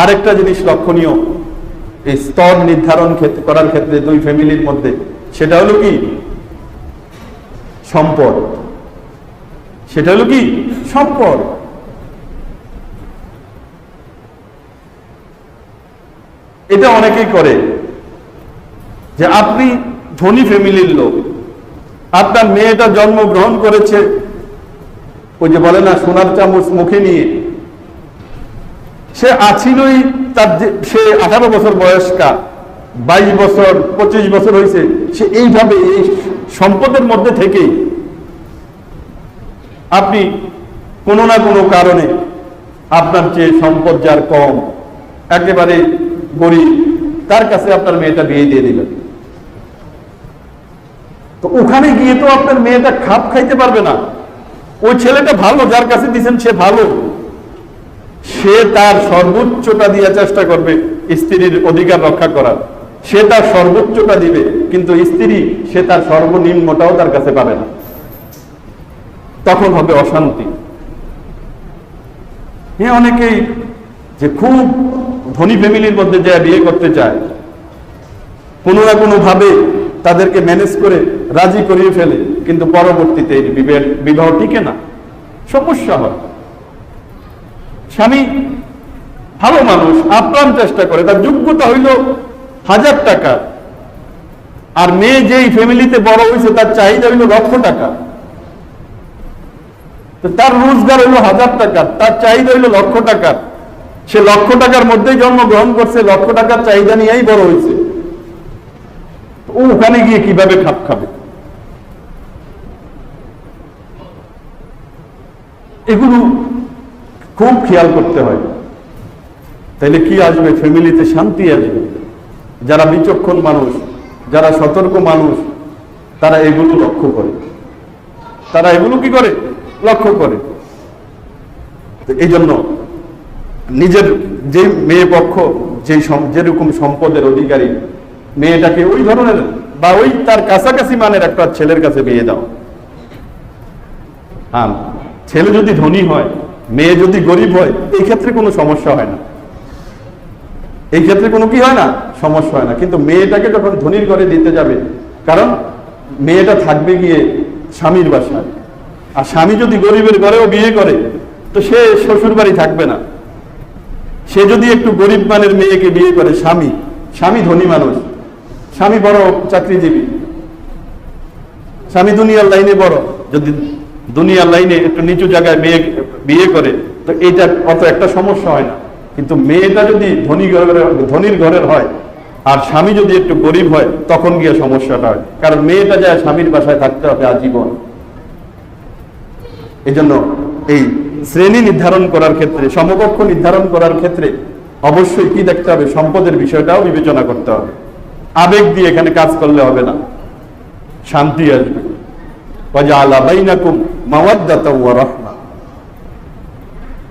আরেকটা জিনিস লক্ষণীয়, এই স্তর নির্ধারণ করার ক্ষেত্রে দুই ফ্যামিলির মধ্যে, সেটা হলো কি? সম্পদ। সেটা হলো কি? সম্পদ। এটা অনেকেই করে, যে আপনি ধনী ফ্যামিলির লোক, আপনার মেয়েটা জন্মগ্রহণ করেছে, ওই যে বলে না, সোনার চামচ মুখে নিয়ে সে আছিলই তার যে সে আঠারো বছর বয়স্কা বাইশ বছর, পঁচিশ বছর হয়েছে সে এইভাবে এই সম্পদের মধ্যে থেকেই আপনি কোনো না কোনো কারণে আপনার যে সম্পদ যার কম, একেবারে গরিব, তার কাছে আপনার মেয়েটা বিয়ে দিয়ে দিলেন তো ওখানে গিয়ে তো আপনার মেয়েটা খাপ খাইতে পারবে না। ওই ছেলেটা ভালো, যার কাছে দিচ্ছেন সে ভালো। সে তার সর্বোচ্চটা দিয়ে চেষ্টা করবে স্ত্রীর অধিকার রক্ষা করার। সে তার সর্বোচ্চটা দিবে, কিন্তু স্ত্রী সে তার সর্বনিম্নটাও তার কাছে পাবে না। তখন হবে অশান্তি। হ্যাঁ অনেকেই যে খুব ধনী ফ্যামিলির মধ্যে যা বিয়ে করতে চায়। কোনো না কোনো ভাবে তাদেরকে ম্যানেজ করে, রাজি করিয়ে ফেলে, কিন্তু পরবর্তীতে বিবাহ টিকে না। সমস্যা হয়। স্বামী ভালো মানুষ, আপ্রাণ চেষ্টা করে, তার যোগ্যতা হইল হাজার টাকা। আর মেয়ে যেই ফ্যামিলিতে বড় হয়েছে তার চাহিদা হইল লক্ষ টাকা। তার রোজগার হইল হাজার টাকা, তার চাহিদা হইল লক্ষ টাকা। সে লক্ষ টাকার মধ্যেই জন্মগ্রহণ করছে, লক্ষ টাকার চাহিদা নিয়েই বড় হয়েছে ও ওখানে গিয়ে কীভাবে খাপ খাবে? এগুলো খুব খেয়াল করতে হয়। তাহলে কি আসবে? ফ্যামিলিতে শান্তি আসবে। যারা বিচক্ষণ মানুষ, যারা সতর্ক মানুষ, তারা এগুলো লক্ষ্য করে। তারা এগুলো কি করে? লক্ষ্য করে। এই জন্য নিজের যে মেয়ে পক্ষ, যে যেরকম সম্পদের অধিকারী, মেয়েটাকে ওই ধরনের বা ওই তার কাছাকাছি মানের একটা ছেলের কাছে বিয়ে দাও। হ্যাঁ ছেলে যদি ধনী হয় মেয়ে যদি গরিব হয় এই ক্ষেত্রে কোনো সমস্যা হয় না। এই ক্ষেত্রে কোনো কি হয় না? সমস্যা হয় না। কিন্তু মেয়েটাকে যখন ধনীর ঘরে দিতে যাবে, কারণ মেয়েটা থাকবে গিয়ে স্বামীর বাসায়। আর স্বামী যদি গরিবের ঘরেও বিয়ে করে, তো সে শ্বশুর বাড়ি থাকবে না। সে যদি একটু গরিব মানের মেয়েকে বিয়ে করে, স্বামী স্বামী ধনী মানুষ, স্বামী বড় চাকরিজীবী, স্বামী দুনিয়ার লাইনে বড়, যদি দুনিয়ার লাইনে একটু নিচু জায়গায় মেয়ে বিয়ে করে, তো এইটা অত একটা সমস্যা হয় না। কিন্তু মেয়েটা যদি ধনী ঘরের ধনীর ঘরের হয়, আর স্বামী যদি একটু গরিব হয়, তখন গিয়ে সমস্যাটা হয়। কারণ মেয়েটা যায় স্বামীর বাসায় থাকতে হবে আজীবন। এই জন্য এই শ্রেণি নির্ধারণ করার ক্ষেত্রে, সমকক্ষ নির্ধারণ করার ক্ষেত্রে অবশ্যই কি দেখতে হবে? সম্পদের বিষয়টাও বিবেচনা করতে হবে। আবেগ দিয়ে এখানে কাজ করলে হবে না। শান্তি আসবে। ওয়াজআলা বাইনাকুম মাওয়াদ্দাতাও ওয়া রাহমা।